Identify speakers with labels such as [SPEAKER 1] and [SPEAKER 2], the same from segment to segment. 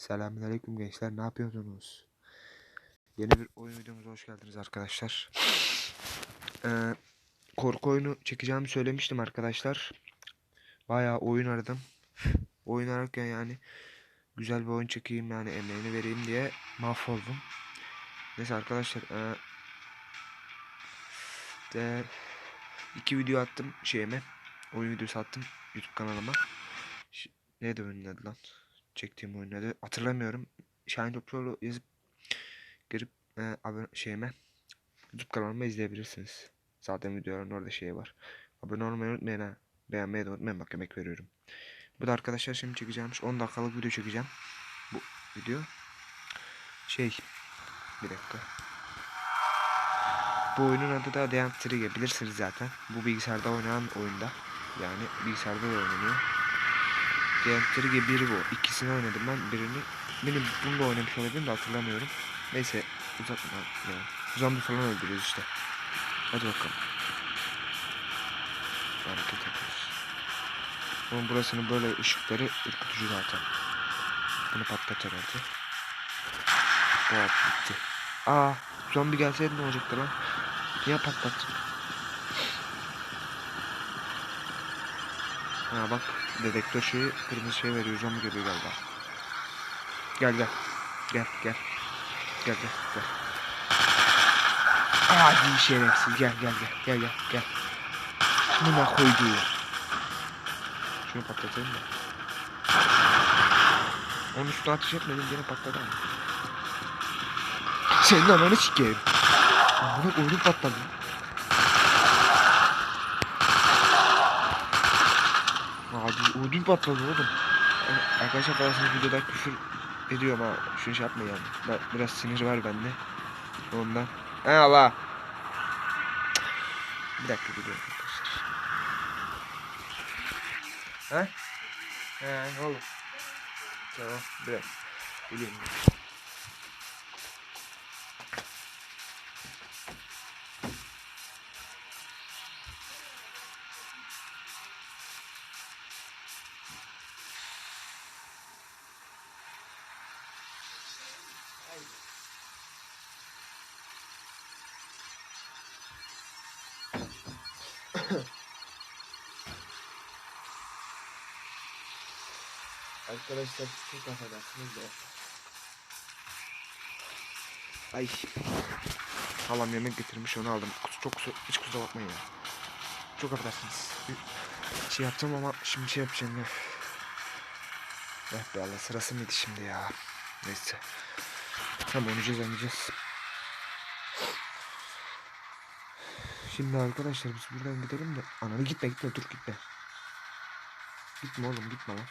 [SPEAKER 1] Selamünaleyküm gençler. Ne yapıyorsunuz? Yeni bir oyun videomuza hoş geldiniz arkadaşlar. Ee, korku oyunu çekeceğimi söylemiştim arkadaşlar. Bayağı oyun aradım. oyun ararken yani güzel bir oyun çekeyim yani emeğini vereyim diye mahvoldum. Neyse arkadaşlar ee, de, iki video attım şeyime. Oyun videosu attım YouTube kanalıma. Ş- neydi oyunun adı lan? Çektiğim oyun adı hatırlamıyorum. Şahin Topçuoğlu yazıp girip e, abone şeyime YouTube kanalıma izleyebilirsiniz. Zaten videoların orada şey var. Abone olmayı unutmayın ha. Beğenmeyi de unutmayın bak emek veriyorum. Bu da arkadaşlar şimdi çekeceğimiz 10 dakikalık video çekeceğim. Bu video şey bir dakika. Bu oyunun adı da Deant Trigger bilirsiniz zaten. Bu bilgisayarda oynanan oyunda. Yani bilgisayarda da oynanıyor. Diğer gibi biri bu. İkisini oynadım ben. Birini benim bunu da oynamış olabilirim de hatırlamıyorum. Neyse uzatma. Yani. Zombi falan öldürüyoruz işte. Hadi bakalım. Hareket yapıyoruz. Onun burasının böyle ışıkları ürkütücü zaten. Bunu patlat herhalde. Hop bitti. Aa zombi gelseydi ne olacaktı lan? Niye patlattın? Ha bak dedektör şeyi kırmızı şey veriyor zombi geliyor galiba. Gel gel. Gel gel. Gel gel gel. Hadi şerefsiz gel gel gel gel gel gel. Şunu da koydu. Şunu patlatayım da. Onun üstüne ateş etmedim gene patladı ama. Senin ananı sikeyim. Amına koydum patladı. Abi ödüm patladı oğlum. Ar- Arkadaşlar bazı videoda küfür ediyorum ha. Şunu şey yapma yani. Ben, biraz sinir var bende. Ondan. He Allah. Bir dakika gidiyorum arkadaşlar. He? He oğlum. Tamam biraz. Biliyorum. Arkadaşlar çok affedersiniz de. Ay. Halam yemek getirmiş onu aldım. Kus- Çok kusura, hiç kusura bakmayın ya. Çok affedersiniz. Bir şey yapacağım ama şimdi şey yapacağım ya. Eh be Allah sırası mıydı şimdi ya. Neyse. Tamam oynayacağız oynayacağız. Şimdi arkadaşlar biz buradan gidelim de. Ananı gitme gitme dur gitme. Gitme oğlum gitme lan.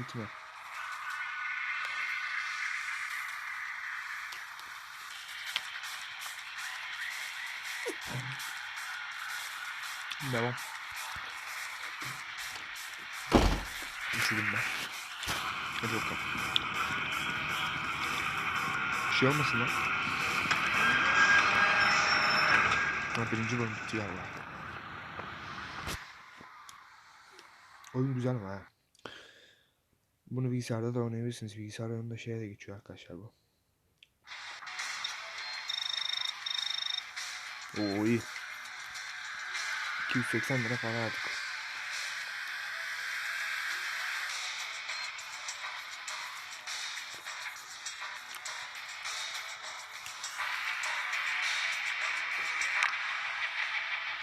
[SPEAKER 1] Gitme. Devam. Üşüdüm ben. Hadi bakalım. Bir şey olmasın lan. Ha, birinci bölüm bitti galiba. Oyun güzel ama ha. Bunu bilgisayarda da oynayabilirsiniz. Bilgisayar oyununda şeye de geçiyor arkadaşlar bu. Oo iyi. 280 lira para aldık.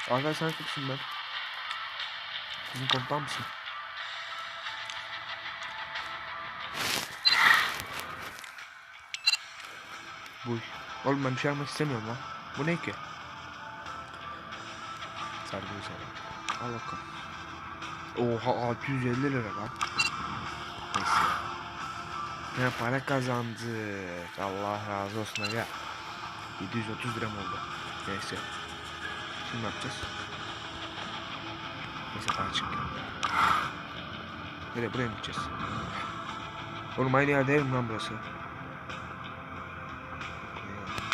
[SPEAKER 1] Arkadaşlar kimsin ben? Sizin komutan mısın? Bu. Oğlum ben bir şey almak istemiyorum lan. Bu ne ki? Sargı sarı. Al bakalım. Oha 650 lira lan. Neyse. Ne para kazandık. Allah razı olsun aga. 730 lira mı oldu? Neyse. Şimdi ne yapacağız? Neyse para çıktı. Nereye buraya mı gideceğiz? Oğlum aynı yerde ev mi lan burası?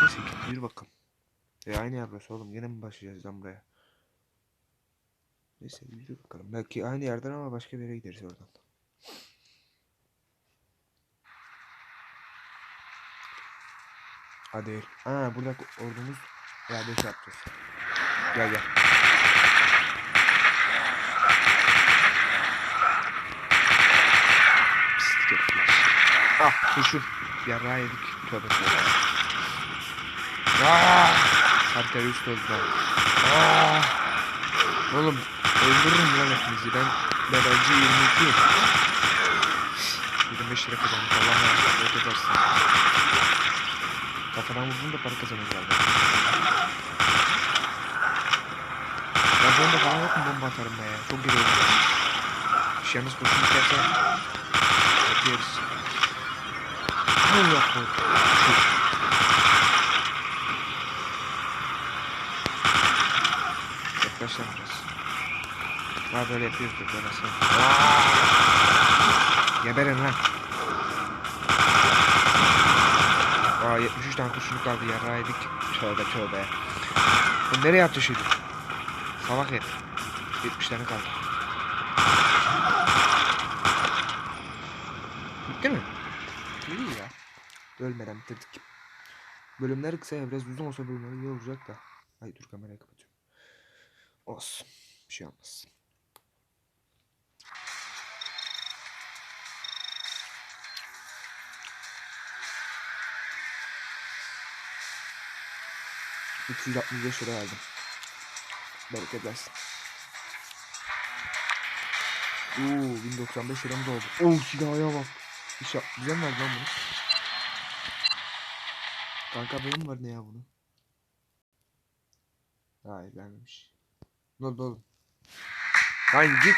[SPEAKER 1] Neyse bir bakın. E aynı yerdeyiz oğlum. Yine mi başlayacağız lan buraya? Neyse yürü bakalım. Belki aynı yerden ama başka bir yere gideriz oradan. Hadi ver. Aa burada ordumuz yerde şey yapacağız. Gel gel. Ah kuşu. Yarrağı yedik. Tövbe tövbe. Ah! Tam terörist oldular. Ah! Oğlum öldürürüm lan hepinizi. Ben ben önce 22 25 lira kazandık. Allah razı edersin. Kafadan vurdum da para kazanacağım. Ya bomba falan yok mu bomba atarım be ya. Çok geri oldu. Şey yalnız kurşun isterse yapıyoruz. Allah Allah. Yaklaşlar biraz. Ha böyle yapıyoruz da sen. Geberin lan. Aa 73 tane kurşunluk kaldı yarrağı yedik. Tövbe tövbe. Bu nereye attı şimdi? Salak herif. 70 tane kaldı. Bitti mi? İyi ya. Ölmeden bitirdik. Bölümler kısa ya biraz uzun olsa bölümler iyi olacak da. Ay dur kamerayı kapatıyorum. Olsun. Bir şey olmaz. ...365 lira verdim. Bereket. Oo, 1095 liramız oldu. Oo, silahaya bak. İş yap- Güzel mi verdi lan bunu? Kanka benim var ne ya bunu? Hayır vermemiş. Oldu oğlum? Lan git.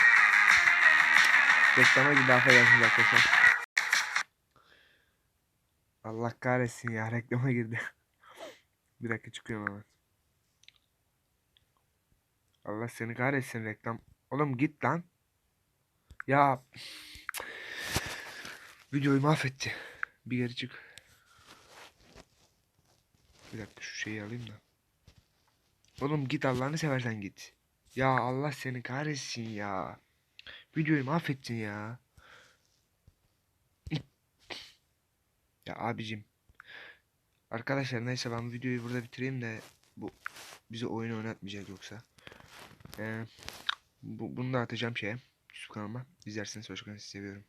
[SPEAKER 1] Reklama gibi affedersiniz arkadaşlar. Allah kahretsin ya reklama girdi. Bir dakika çıkıyorum hemen. Allah seni kahretsin reklam. Oğlum git lan. Ya. Videoyu mahvetti. Bir geri çık. Bir dakika şu şeyi alayım da. Oğlum git Allah'ını seversen git. Ya Allah seni kahretsin ya. Videoyu mahvettin ya. Ya abicim. Arkadaşlar neyse ben videoyu burada bitireyim de bu bize oyun oynatmayacak yoksa. Ee, bu, bunu da atacağım şeye. YouTube kanalıma. İzlerseniz hoşçakalın. Sizi seviyorum.